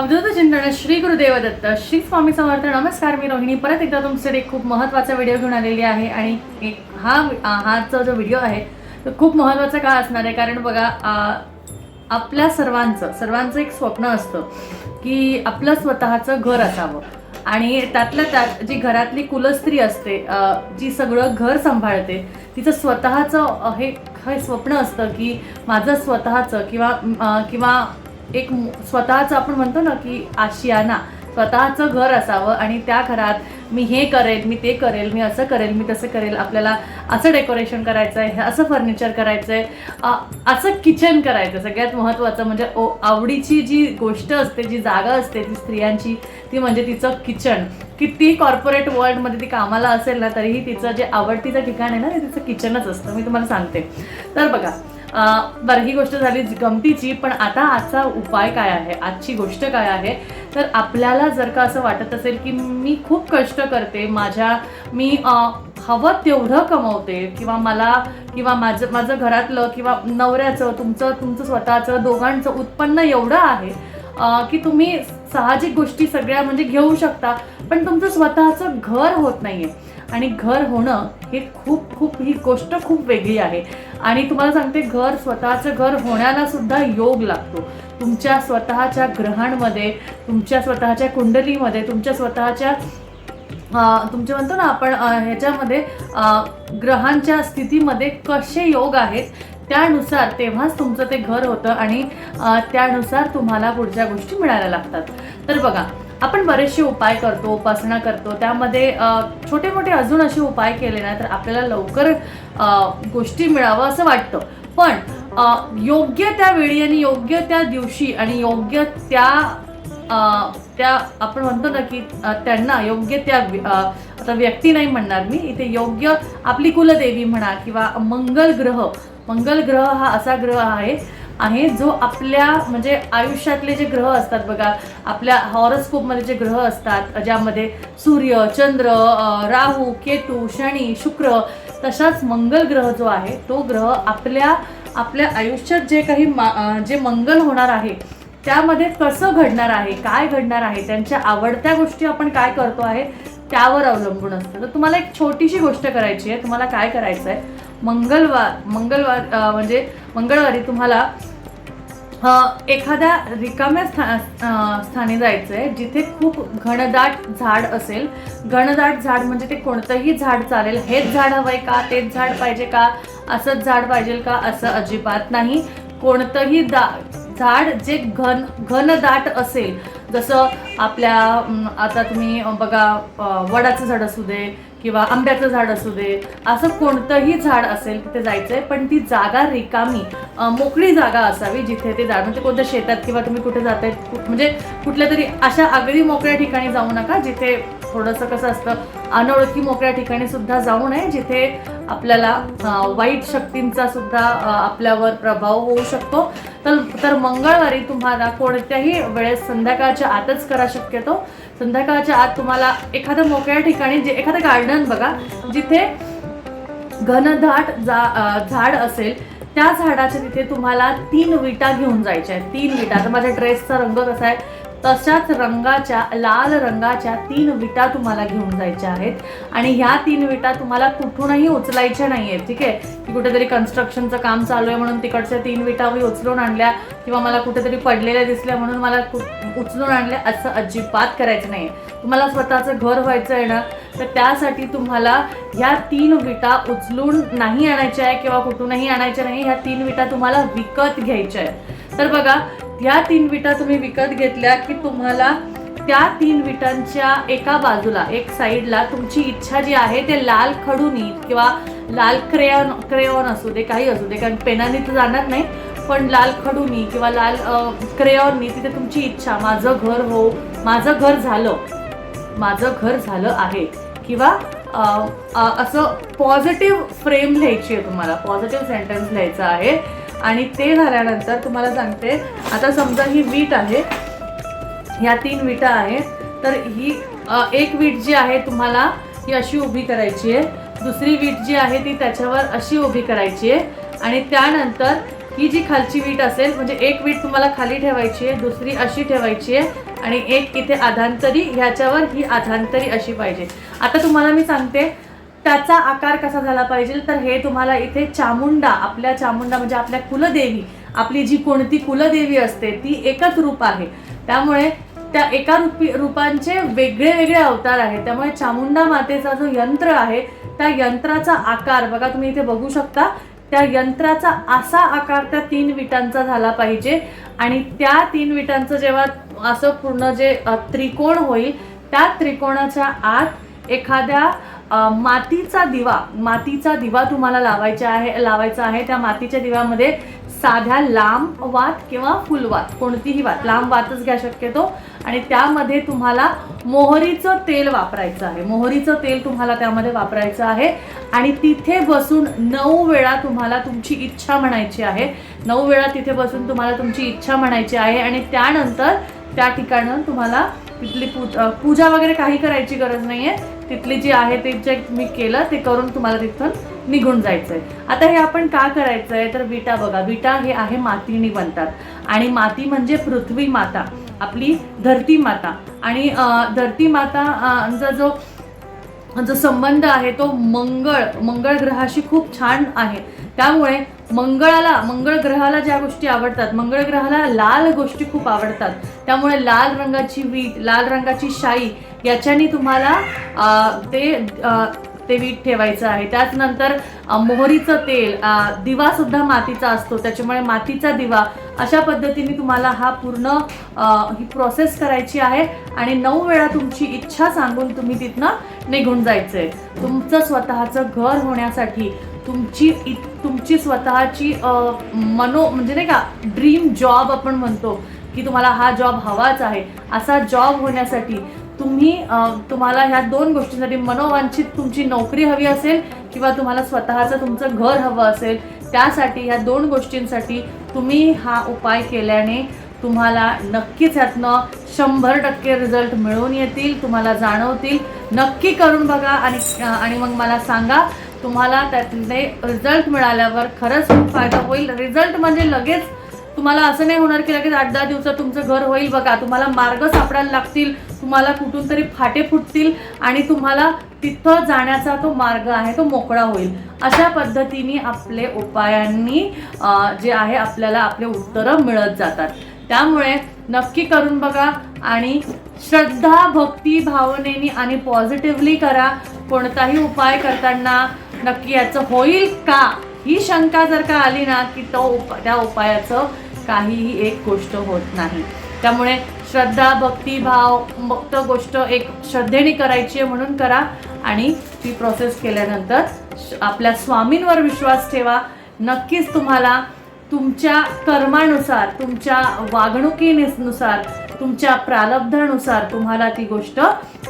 अवधूत चिंतन श्री गुरुदेव दत्त श्री स्वामी समर्थ नमस्कार मी रोहिणी. परत एकदा तुमच्यासाठी एक खूप महत्त्वाचा व्हिडिओ घेऊन आलेली आहे आणि एक हा हाचा जो व्हिडिओ आहे तो खूप महत्त्वाचा का असणार आहे? कारण बघा आपल्या सर्वांचं सर्वांचं एक स्वप्न असतं की आपलं स्वतःचं घर असावं. आणि त्यातल्या त्यात जी घरातली कुलस्त्री असते जी सगळं घर सांभाळते तिचं स्वतःचं हे हे स्वप्न असतं की माझं स्वतःचं किंवा किंवा एक स्वतःचं आपण म्हणतो ना की आशियाना स्वतःचं घर असावं आणि त्या घरात मी हे करेल मी ते करेल मी असं करेल मी तसं करेल आपल्याला असं डेकोरेशन करायचं आहे असं फर्निचर करायचं आहे असं किचन करायचं. सगळ्यात महत्त्वाचं म्हणजे ओ आवडीची जी गोष्ट असते जी जागा असते ती स्त्रियांची ती म्हणजे तिचं किचन. किती कॉर्पोरेट वर्ल्डमध्ये ती कामाला असेल ना तरीही तिचं जे आवडतीचं ठिकाण आहे ना ते तिचं किचनच असतं. मी तुम्हाला सांगते. तर बघा बरं ही गोष्ट झाली गमतीची पण आता आजचा उपाय काय आहे? आजची गोष्ट काय आहे? तर आपल्याला जर का असं वाटत असेल की मी खूप कष्ट करते माझ्या मी हवं तेवढं कमवते किंवा मला किंवा माझं माझं घरातलं किंवा नवऱ्याचं तुमचं तुमचं स्वतःचं दोघांचं उत्पन्न एवढं आहे की तुम्ही साहजिक गोष्टी सगळ्या म्हणजे घेऊ शकता पण तुमचं स्वतःचं घर होत नाहीये. आणि घर होणं हे खूप खूप ही गोष्ट खूप वेगळी आहे. आणि तुम्हाला सांगते घर स्वतःचं घर होण्याला सुद्धा योग लागतो. तुमच्या स्वतःच्या ग्रहांमध्ये तुमच्या स्वतःच्या कुंडलीमध्ये तुमच्या स्वतःच्या तुमचे म्हणतो ना आपण ह्याच्यामध्ये ग्रहांच्या स्थितीमध्ये कसे योग आहेत त्यानुसार तेव्हाच तुमचं ते घर होतं आणि त्यानुसार तुम्हाला पुढच्या गोष्टी मिळायला लागतात. तर बघा आपण बरेचसे उपाय करतो उपासना करतो. त्यामध्ये छोटे मोठे अजून असे उपाय केले ना तर आपल्याला लवकर गोष्टी मिळावं असं वाटतं. पण योग्य त्या वेळी आणि योग्य त्या दिवशी आणि योग्य त्या त्या आपण म्हणतो ना की त्यांना योग्य त्या आता व्यक्ती नाही म्हणणार मी इथे योग्य आपली कुलदेवी म्हणा किंवा मंगल ग्रह मंगल ग्रह हा असा ग्रह आहे आहे जो आपल्या म्हणजे आयुष्यातले जे ग्रह असतात बघा आपल्या हॉरोस्कोपमध्ये जे ग्रह असतात ज्यामध्ये सूर्य चंद्र राहू केतू शनी शुक्र तसाच मंगल ग्रह जो आहे तो ग्रह आपल्या आपल्या आयुष्यात जे काही मा- जे मंगल होणार आहे त्यामध्ये कसं घडणार आहे काय घडणार आहे त्यांच्या आवडत्या गोष्टी आपण काय करतो आहे त्यावर अवलंबून असतं. तर तुम्हाला एक छोटीशी गोष्ट करायची आहे तुम्हाला काय करायचं आहे मंगळवार मंगळवार म्हणजे मंगळवारी तुम्हाला एखाद्या रिकाम्या स्था स्थानी जायचं आहे जिथे खूप घनदाट झाड असेल. घनदाट झाड म्हणजे ते कोणतंही झाड चालेल. हेच झाड हवंय का? तेच झाड पाहिजे का? असंच झाड पाहिजे का? असं अजिबात नाही. कोणतंही दा झाड जे घन घनदाट असेल जसं आपल्या आता तुम्ही बघा वडाचं झाड असू दे किंवा आंब्याचं झाड असू दे असं कोणतंही झाड असेल तिथे जायचं आहे पण ती जागा रिकामी मोकळी जागा असावी जिथे ते झाड म्हणजे कोणत्या शेतात किंवा तुम्ही कुठे जात आहेत म्हणजे कुठल्या तरी अशा अगदी मोकळ्या ठिकाणी जाऊ नका जिथे थोडंसं कसं असतं अनोळखी मोकळ्या ठिकाणी सुद्धा जाऊ नये जिथे आपल्याला वाईट शक्तींचा सुद्धा आपल्यावर प्रभाव होऊ शकतो. तर तर मंगळवारी तुम्हाला कोणत्याही वेळेस संध्याकाळच्या आतच करा शक्यतो. संध्याकाळच्या आत तुम्हाला एखाद्या मोकळ्या ठिकाणी जे एखादं गार्डन बघा जिथे घनदाट जा झाड असेल त्या झाडाच्या तिथे तुम्हाला तीन विटा घेऊन जायच्या आहेत. तीन विटा. तर माझ्या ड्रेसचा रंग कसा आहे तशाच रंगाच्या लाल रंगाच्या तीन विटा तुम्हाला घेऊन जायच्या आहेत. आणि ह्या तीन विटा तुम्हाला कुठूनही उचलायच्या नाही आहेत ठीक आहे? की कुठेतरी कन्स्ट्रक्शनचं काम चालू आहे म्हणून तिकडच्या तीन विटा मी उचलून आणल्या किंवा मला कुठेतरी पडलेल्या दिसल्या म्हणून मला उचलून आणल्या असं अजिबात करायचं नाही तुम्हाला स्वतःचं घर व्हायचं आहे ना तर त्यासाठी तुम्हाला ह्या तीन विटा उचलून नाही आणायच्या आहे किंवा कुठूनही आणायच्या नाही ह्या तीन विटा तुम्हाला विकत घ्यायच्या आहे तर बघा या तीन विटा तुम्ही विकत घेतल्या की तुम्हाला त्या तीन विटांच्या एका बाजूला एक साईडला तुमची इच्छा जी आहे ते लाल खडूनी किंवा लाल क्रेयॉन क्रेयॉन असू दे काही असू दे कारण पेनानी तर जाणार नाही पण लाल खडूनी किंवा लाल क्रेयॉननी तिथे तुमची इच्छा माझं घर हो माझं घर झालं माझं घर झालं आहे. किंवा असं पॉझिटिव्ह फ्रेम लिहायची आहे तुम्हाला पॉझिटिव्ह सेंटेन्स लिहायचं आहे. आणि ते झाल्यानंतर तुम्हाला सांगते आता समजा ही वीट आहे ह्या तीन विटा आहेत तर ही एक वीट जी आहे तुम्हाला ही अशी उभी करायची आहे दुसरी वीट जी आहे ती त्याच्यावर अशी उभी करायची आहे आणि त्यानंतर ही जी खालची वीट असेल म्हणजे एक वीट तुम्हाला खाली ठेवायची आहे दुसरी अशी ठेवायची आहे आणि एक इथे आधांतरी ह्याच्यावर ही आधांतरी अशी पाहिजे. आता तुम्हाला मी सांगते त्याचा आकार कसा झाला पाहिजे? तर हे तुम्हाला इथे चामुंडा आपल्या चामुंडा म्हणजे आपल्या कुलदेवी आपली जी कोणती कुलदेवी असते ती एकच रूप आहे. त्यामुळे त्या एका रूपी रूपांचे वेगळे वेगळे अवतार आहेत. त्यामुळे चामुंडा मातेचा जो यंत्र आहे त्या यंत्राचा आकार बघा तुम्ही इथे बघू शकता त्या यंत्राचा असा आकार त्या तीन विटांचा झाला पाहिजे. आणि त्या तीन विटांचं जेव्हा असं पूर्ण जे त्रिकोण होईल त्या त्रिकोणाच्या आत एखाद्या मातीचा दिवा मातीचा दिवा तुम्हाला लावायचा आहे लावायचा आहे. त्या मातीच्या दिव्यामध्ये साध्या लांब वात किंवा फुलवात कोणतीही वात लांब वातच घ्या शक्यतो. आणि त्यामध्ये तुम्हाला मोहरीचं तेल वापरायचं आहे. मोहरीचं तेल तुम्हाला त्यामध्ये वापरायचं आहे. आणि तिथे बसून नऊ वेळा तुम्हाला तुमची इच्छा म्हणायची आहे. नऊ वेळा तिथे बसून तुम्हाला तुमची इच्छा म्हणायची आहे. आणि त्यानंतर त्या ठिकाणं तुम्हाला तिथली पूज पूजा वगैरे काही करायची गरज नाही आहे तिथली जी आहे ते जे मी केलं ते करून तुम्हाला तिथून निघून जायचं आहे आता हे आपण का करायचं आहे तर विटा बघा विटा हे आहे मातीने बनतात. आणि माती म्हणजे पृथ्वी माता आपली धरती माता. आणि धरती माता जो जो संबंध आहे तो मंगळ मंगळ ग्रहाशी खूप छान आहे. त्यामुळे मंगळाला मंगळ ग्रहाला ज्या गोष्टी आवडतात मंगळ ग्रहाला लाल गोष्टी खूप आवडतात. त्यामुळे लाल रंगाची वीट लाल रंगाची शाई याच्यानी तुम्हाला ते ते वीट ठेवायचं आहे. त्याचनंतर मोहरीचं तेल दिवा सुद्धा मातीचा असतो. त्याच्यामुळे मातीचा दिवा अशा पद्धतीने तुम्हाला हा पूर्ण ही प्रोसेस करायची आहे. आणि नऊ वेळा तुमची इच्छा सांगून तुम्ही तिथनं निघून जायचंय. तुमचं स्वतःचं घर होण्यासाठी तुमची तुमची स्वतःची मनो म्हणजे नाही का ड्रीम जॉब आपण म्हणतो. की तुम्हाला हा जॉब हवाच आहे. असा जॉब होण्यासाठी तुम्ही तुम्हाला ह्या दोन गोष्टींसाठी मनोवांछित तुमची नोकरी हवी असेल किंवा तुम्हाला स्वतःचं तुमचं घर हवं असेल त्यासाठी ह्या दोन गोष्टींसाठी तुम्ही हा उपाय केल्याने तुम्हाला नक्कीच ह्यातनं शंभर टक्के रिझल्ट मिळून येतील तुम्हाला जाणवतील. नक्की करून बघा आणि आणि मग मला सांगा तुम्हाला त्यातले रिझल्ट मिळाल्यावर खरंच खूप फायदा होईल. रिझल्ट म्हणजे लगेच तुम्हाला असं नाही होणार की लगेच आठ दहा दिवसात तुमचं घर होईल बघा. तुम्हाला मार्ग सापडायला लागतील तुम्हाला कुठून तरी फाटे फुटतील आणि तुम्हाला तिथं जाण्याचा तो मार्ग आहे तो मोकळा होईल. अशा पद्धतीने आपले उपायांनी जे आहे आपल्याला आपले उत्तरं मिळत जातात. त्यामुळे नक्की करून बघा आणि श्रद्धा भक्ती भावनेनी आणि पॉझिटिव्हली करा. कोणताही उपाय करताना नक्की याचं होईल का? ही शंका जर का आली ना की तो उप त्या उपायाचं काहीही एक गोष्ट होत नाही. त्यामुळे श्रद्धा भक्तिभाव फक्त गोष्ट एक श्रद्धेने करायची आहे म्हणून करा. आणि ती प्रोसेस केल्यानंतर आपल्या स्वामींवर विश्वास ठेवा. नक्कीच तुम्हाला तुमच्या कर्मानुसार तुमच्या वागणुकीनुसार तुमच्या प्रारब्धानुसार तुम्हाला ती गोष्ट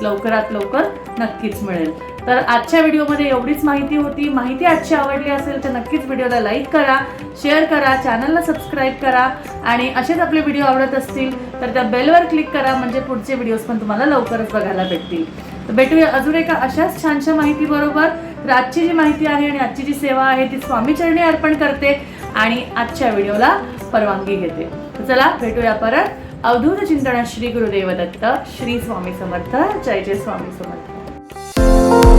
लवकरात लवकर नक्कीच मिळेल. तर आजच्या व्हिडिओमध्ये एवढीच माहिती होती. माहिती आजची आवडली असेल तर नक्कीच व्हिडिओला लाईक करा शेअर करा चॅनलला सबस्क्राईब करा आणि असेच आपले व्हिडिओ आवडत असतील तर त्या बेलवर क्लिक करा म्हणजे पुढचे व्हिडिओज पण तुम्हाला लवकरच बघायला भेटतील. तर भेटूया अजून एका अशाच छानशा माहितीबरोबर. तर आजची जी माहिती आहे आणि आजची जी सेवा आहे ती स्वामीचरणी अर्पण करते आणि आजच्या व्हिडिओला परवानगी घेते. तर चला भेटूया परत. अवधूत चिंतन श्री गुरुदेव दत्त श्री स्वामी समर्थ जय जय स्वामी समर्थ.